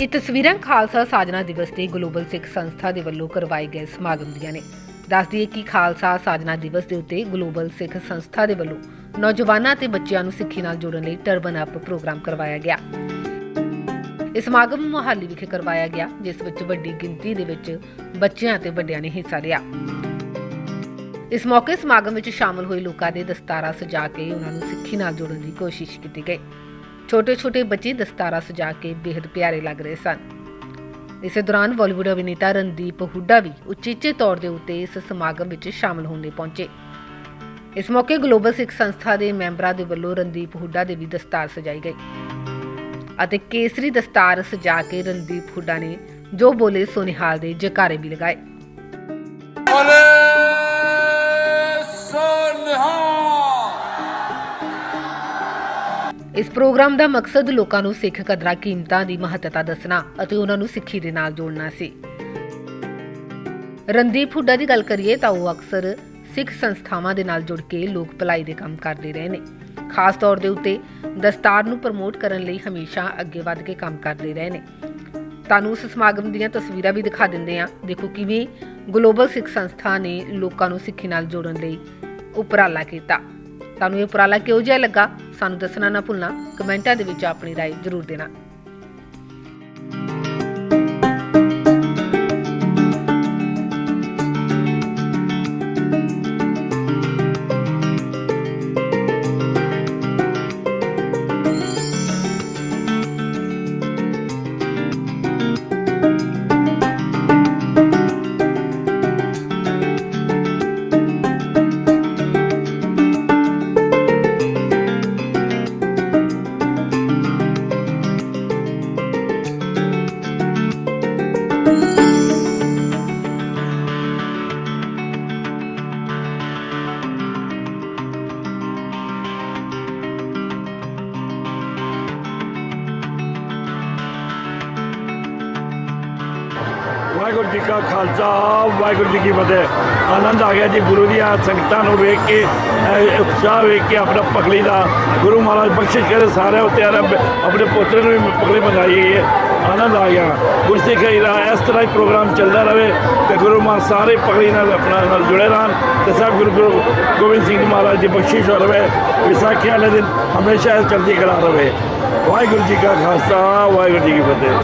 ਇਹ ਤਸਵੀਰਾਂ ਖਾਲਸਾ ਸਾਜਨਾ ਦਿਵਸ ਤੇ ਗਲੋਬਲ ਸਿੱਖ ਸੰਸਥਾ ਦੇ ਵੱਲੋਂ ਕਰਵਾਏ ਗਏ ਸਮਾਗਮ ਦੀਆਂ ਨੇ। ਦੱਸ ਦਈਏ ਕਿ ਖਾਲਸਾ ਸਾਜਨਾ ਦਿਵਸ ਦੇ ਉੱਤੇ ਗਲੋਬਲ ਸਿੱਖ ਸੰਸਥਾ ਦੇ ਵੱਲੋਂ ਨੌਜਵਾਨਾਂ ਤੇ ਬੱਚਿਆਂ ਨੂੰ ਸਿੱਖੀ ਨਾਲ ਜੋੜਨ ਲਈ ਟਰਬਨ ਅਪ ਪ੍ਰੋਗਰਾਮ ਕਰਵਾਇਆ ਗਿਆ। ਇਸ ਸਮਾਗਮ ਮੁਹਾਲੀ ਵਿਖੇ ਕਰਵਾਇਆ ਗਿਆ, ਜਿਸ ਵਿੱਚ ਵੱਡੀ ਗਿਣਤੀ ਦੇ ਵਿੱਚ ਬੱਚਿਆਂ ਤੇ ਵੱਡਿਆਂ ਨੇ ਹਿੱਸਾ ਲਿਆ। ਇਸ ਮੌਕੇ ਸਮਾਗਮ ਵਿੱਚ ਸ਼ਾਮਲ ਹੋਏ ਲੋਕਾਂ ਦੇ ਦਸਤਾਰਾਂ ਸਜਾ ਕੇ ਉਹਨਾਂ ਨੂੰ ਸਿੱਖੀ ਨਾਲ ਜੋੜਨ ਦੀ ਕੋਸ਼ਿਸ਼ ਕੀਤੀ ਗਈ। ਛੋਟੇ-ਛੋਟੇ ਬੱਚੇ ਦਸਤਾਰਾਂ ਸਜਾ ਕੇ ਬੇहद ਪਿਆਰੇ ਲੱਗ ਰਹੇ ਸਨ। ਇਸੇ ਦੌਰਾਨ ਬਾਲੀਵੁੱਡ ਅਭਿਨੇਤਾ ਰਣਦੀਪ ਹੁੱਡਾ ਵੀ ਉਚੇਚੇ ਤੌਰ ਦੇ ਉੱਤੇ ਇਸ ਸਮਾਗਮ ਵਿੱਚ ਸ਼ਾਮਲ ਹੋਣ ਲਈ ਪਹੁੰਚੇ। ਇਸ ਮੌਕੇ ਗਲੋਬਲ ਸਿੱਖ ਸੰਸਥਾ ਦੇ ਮੈਂਬਰਾਂ ਦੇ ਵੱਲੋਂ ਰਣਦੀਪ ਹੁੱਡਾ ਦੇ ਵੀ ਦਸਤਾਰ ਸਜਾਈ ਗਈ। ਅਤੇ ਕੇਸਰੀ ਦਸਤਾਰ ਸਜਾ ਕੇ ਰਣਦੀਪ ਹੁੱਡਾ ਨੇ ਜੋ ਬੋਲੇ ਸੋਨਿਹਾਲ ਦੇ ਜਕਾਰੇ ਵੀ ਲਗਾਏ। ਇਸ ਪ੍ਰੋਗਰਾਮ ਦਾ ਮਕਸਦ ਲੋਕਾਂ ਨੂੰ ਸਿੱਖ ਕਦਰਾਂ ਕੀਮਤਾਂ ਦੀ ਮਹੱਤਤਾ ਦੱਸਣਾ ਅਤੇ ਉਹਨਾਂ ਨੂੰ ਸਿੱਖੀ ਦੇ ਨਾਲ ਜੋੜਨਾ ਸੀ। ਰਣਦੀਪ ਹੁੱਡਾ ਦੀ ਗੱਲ ਕਰੀਏ ਤਾਂ ਉਹ ਅਕਸਰ ਸਿੱਖ ਸੰਸਥਾਵਾਂ ਦੇ ਨਾਲ ਜੁੜ ਕੇ ਲੋਕ ਭਲਾਈ ਦੇ ਕੰਮ ਕਰਦੇ ਰਹੇ ਨੇ। ਖਾਸ ਤੌਰ ਦੇ ਉੱਤੇ ਦਸਤਾਰ ਨੂੰ ਪ੍ਰਮੋਟ ਕਰਨ ਲਈ ਹਮੇਸ਼ਾ ਅੱਗੇ ਵੱਧ ਕੇ ਕੰਮ ਕਰਦੇ ਰਹੇ ਨੇ। ਤੁਹਾਨੂੰ ਉਸ ਸਮਾਗਮ ਦੀਆਂ ਤਸਵੀਰਾਂ ਵੀ ਦਿਖਾ ਦਿੰਦੇ ਆ ਦੇਖੋ ਕਿਵੇਂ ਗਲੋਬਲ ਸਿੱਖ ਸੰਸਥਾ ਨੇ ਲੋਕਾਂ ਨੂੰ ਸਿੱਖੀ ਨਾਲ ਜੋੜਨ ਲਈ ਉਪਰਾਲਾ ਕੀਤਾ। ਤੁਹਾਨੂੰ ਇਹ ਉਪਰਾਲਾ ਕਿਹੋ ਜਿਹਾ ਲੱਗਾ ਸਾਨੂੰ ਦੱਸਣਾ ਨਾ ਭੁੱਲਣਾ ਕਮੈਂਟਾਂ ਦੇ ਵਿੱਚ ਆਪਣੀ رائے ਜ਼ਰੂਰ ਦੇਣਾ ਵਾਹਿਗੁਰੂ ਜੀ ਕਾ ਖਾਲਸਾ, ਵਾਹਿਗੁਰੂ ਜੀ ਕੀ ਫਤਿਹ। ਆਨੰਦ ਆ ਗਿਆ ਜੀ ਗੁਰੂ ਦੀਆਂ ਸੰਗਤਾਂ ਨੂੰ ਵੇਖ ਕੇ ਉਤਸ਼ਾਹ ਵੇਖ ਕੇ ਆਪਣਾ ਪਗਲੀ ਦਾ ਗੁਰੂ ਮਹਾਰਾਜ ਬਖਸ਼ਿਸ਼ ਕਰੇ, ਸਾਰਿਆਂ ਉੱਤੇ ਰੱਬ ਆਪਣੇ ਪੁੱਤਰ ਨੂੰ ਵੀ ਪਗਲੀ ਮੰਗਾਈ ਗਈ ਹੈ। ਆਨੰਦ ਆ ਗਿਆ। ਗੁਰਸਿੱਖੀ ਦਾ ਇਸ ਤਰ੍ਹਾਂ ਹੀ ਪ੍ਰੋਗਰਾਮ ਚੱਲਦਾ ਰਹੇ ਤੇ ਗੁਰੂ ਮਹਾਰਾਜ ਸਾਰੇ ਪਗਲੀ ਨਾਲ ਆਪਣਾ ਨਾਲ ਜੁੜੇ ਰਹਿਣ ਤੇ ਸਭ ਗੁਰੂ ਗੁਰੂ ਗੋਬਿੰਦ ਸਿੰਘ ਮਹਾਰਾਜ ਦੀ ਬਖਸ਼ਿਸ਼ ਹੋ ਰਵੇ, ਵਿਸਾਖੀ ਵਾਲੇ ਦਿਨ ਹਮੇਸ਼ਾ ਇਹ ਚੜ੍ਹਦੀ ਕਲਾ ਰਵੇ। ਵਾਹਿਗੁਰੂ ਜੀ ਕਾ ਖਾਲਸਾ, ਵਾਹਿਗੁਰੂ ਜੀ ਕੀ ਫਤਿਹ।